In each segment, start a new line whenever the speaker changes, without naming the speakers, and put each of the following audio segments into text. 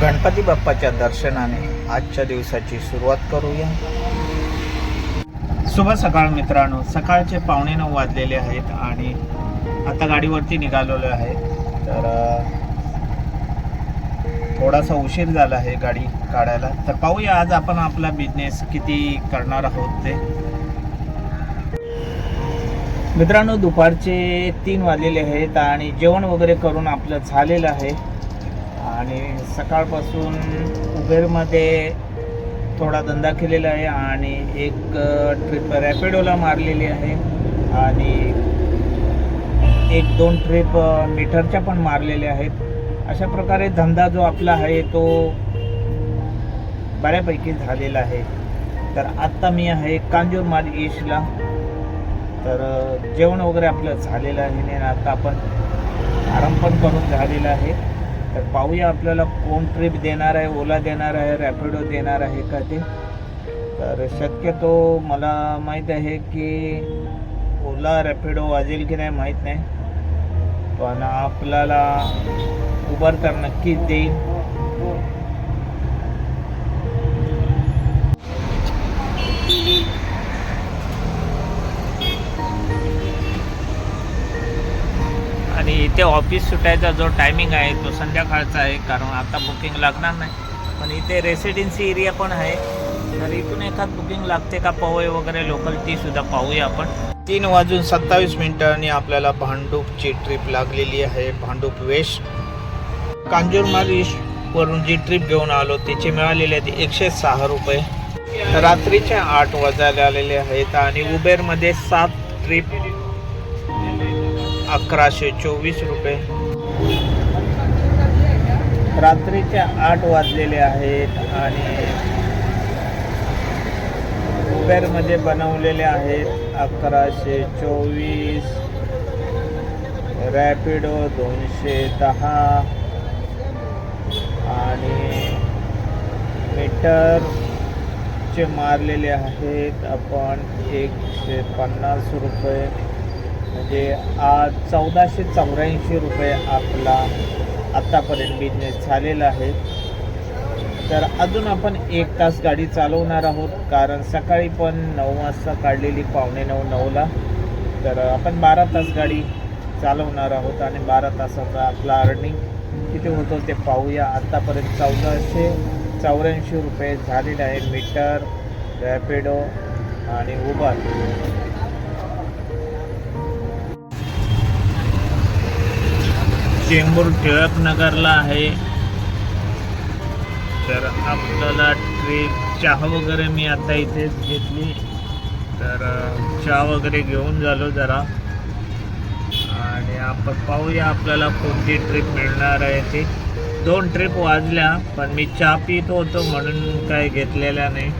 गणपती बाप्पाच्या दर्शनाने आजच्या दिवसाची सुरुवात करूया. शुभ सकाळ मित्रांनो. सकाळचे पावणे नऊ वाजलेले आहेत आणि आता गाडीवरती निघालेलो आहे. तर थोडासा उशीर झाला आहे गाडी काढायला. तर पाहूया आज आपण आपला बिझनेस किती करणार आहोत ते. मित्रांनो दुपारचे तीन वाजलेले आहेत आणि जेवण वगैरे करून आपलं झालेलं आहे. आणि सकाळपासून उबेरमध्ये थोडा धंदा केलेला आहे आणि एक ट्रिप रॅपिडोला मारलेली आहे. आणि एक दोन ट्रिप मीटरच्या पण मारलेल्या आहेत. अशा प्रकारे धंदा जो आपला आहे तो बऱ्यापैकी झालेला आहे. तर आत्ता मी आहे कांजूरमाल ईशला तर जेवण वगैरे आपलं झालेलं आहे आणि आता आपण आराम पण करून झालेला आहे. तर पाहूया आपल्याला कोण ट्रिप देणार आहे ओला देणार आहे रॅपिडो देणार आहे का ते. तर शक्यतो मला माहीत आहे की ओला रॅपिडो वाजेल की नाही माहीत नाही. पण आपल्याला उबर तर नक्कीच देईल. इथे ऑफिस सुटायचा जो टायमिंग आहे तो संध्याकाळचा आहे कारण आता बुकिंग लागणार नाही. पण इथे रेसिडेन्सी एरिया पण आहे. तर इथून एखाद बुकिंग लागते का पवई वगैरे लोकल ती सुद्धा पाहूया आपण. तीन वाजून सत्तावीस मिनिटांनी आपल्याला भांडूपची ट्रिप लागलेली आहे भांडूप वेस्ट. कांजूरमार्ग वरून जी ट्रिप घेऊन आलो तिची मिळालेली आहे एकशे सहा रुपये. रात्रीच्या आठ वाजायला आलेले आहेत आणि उबेरमध्ये सात ट्रिप अकराशे चोवीस रुपये. रात्रीचे आठ वाजलेले आहेत आणि उबेरमध्ये बनवलेले आहेत अकराशे चोवीस. रॅपिडो दोनशे दहा. आणि मीटरचे मारलेले आहेत आपण एकशे पन्नास रुपये. म्हणजे आज चौदाशे चौऱ्याऐंशी रुपये आपला आत्तापर्यंत बिझनेस झालेला आहे. तर अजून आपण एक तास गाडी चालवणार आहोत कारण सकाळी पण नऊ वाजता काढलेली पावणे नऊ नऊला. तर आपण बारा तास गाडी चालवणार आहोत आणि बारा तासाचा आपला अर्निंग किती होतो ते पाहूया. आत्तापर्यंत चौदाशे चौऱ्याऐंशी रुपये झालेले आहे मीटर रॅपिडो आणि उबर. चेंबूर टिळक नगरला आहे. तर आपल्याला ट्रीप चहा वगैरे मी आता इथेच घेतली. तर चहा वगैरे घेऊन झालो जरा. आणि आपण पाहूया आपल्याला कोणती ट्रिप मिळणार आहे ती. दोन ट्रिप वाजल्या पण मी चहा पित होतो म्हणून काय घेतलेल्या नाही.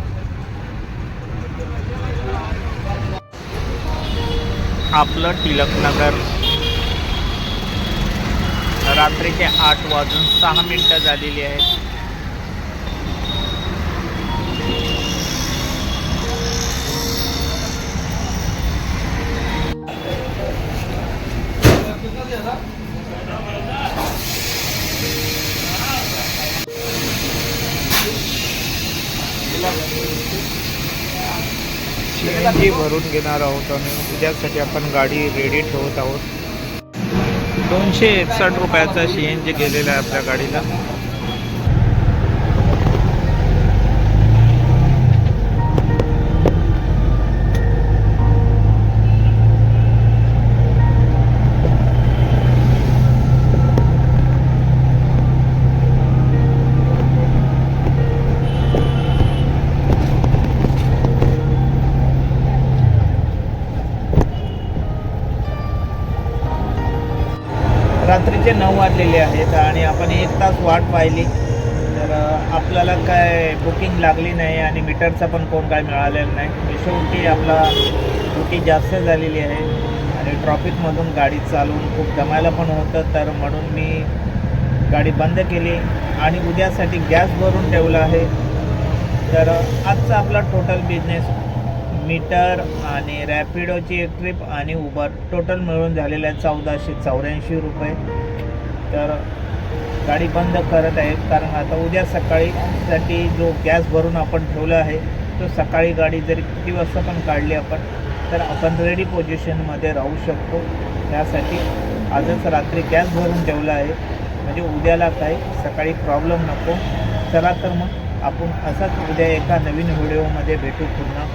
आपलं टिळकनगर रात्रीचे आठ वाजून सहा मिनटं झालेली आहेत. भरून घेणार आहोत आणि उद्यासाठी आपण गाडी रेडी ठेवत आहोत. दोनशे एकसष्ट रुपयाचा सी एन जी गेलेला आहे आपल्या गाडीला. रात्रीचे नऊ वाजलेले आहेत आणि आपण एक तास वाट पाहिली. तर आपल्याला काय बुकिंग लागली नाही आणि मीटरचा पण कोण काय मिळालेलं नाही. शेवटी आपला ड्युटी जास्त झालेली आहे आणि ट्रॉफिकमधून गाडी चालवून खूप जमायला पण होतं. तर म्हणून मी गाडी बंद केली आणि उद्यासाठी गॅस भरून ठेवला आहे. तर आजचा आपला टोटल बिझनेस मीटर आणि रॅपिडोची एक ट्रिप आणि उबर. टोटल मिळून झालेलं आहे चौदाशे चौऱ्याऐंशी रुपये. तर गाडी बंद करत आहेत. कारण आता उद्या सकाळीसाठी जो गॅस भरून आपण ठेवला आहे तो सकाळी गाडी जरी किती वाजता पण काढली आपण तर आपण रेडी पोझिशनमध्ये राहू शकतो. त्यासाठी आजच रात्री गॅस भरून ठेवला आहे. म्हणजे उद्याला काही सकाळी प्रॉब्लेम नको. चला तर मग आपण असाच उद्या एका नवीन व्हिडिओमध्ये भेटू पुन्हा.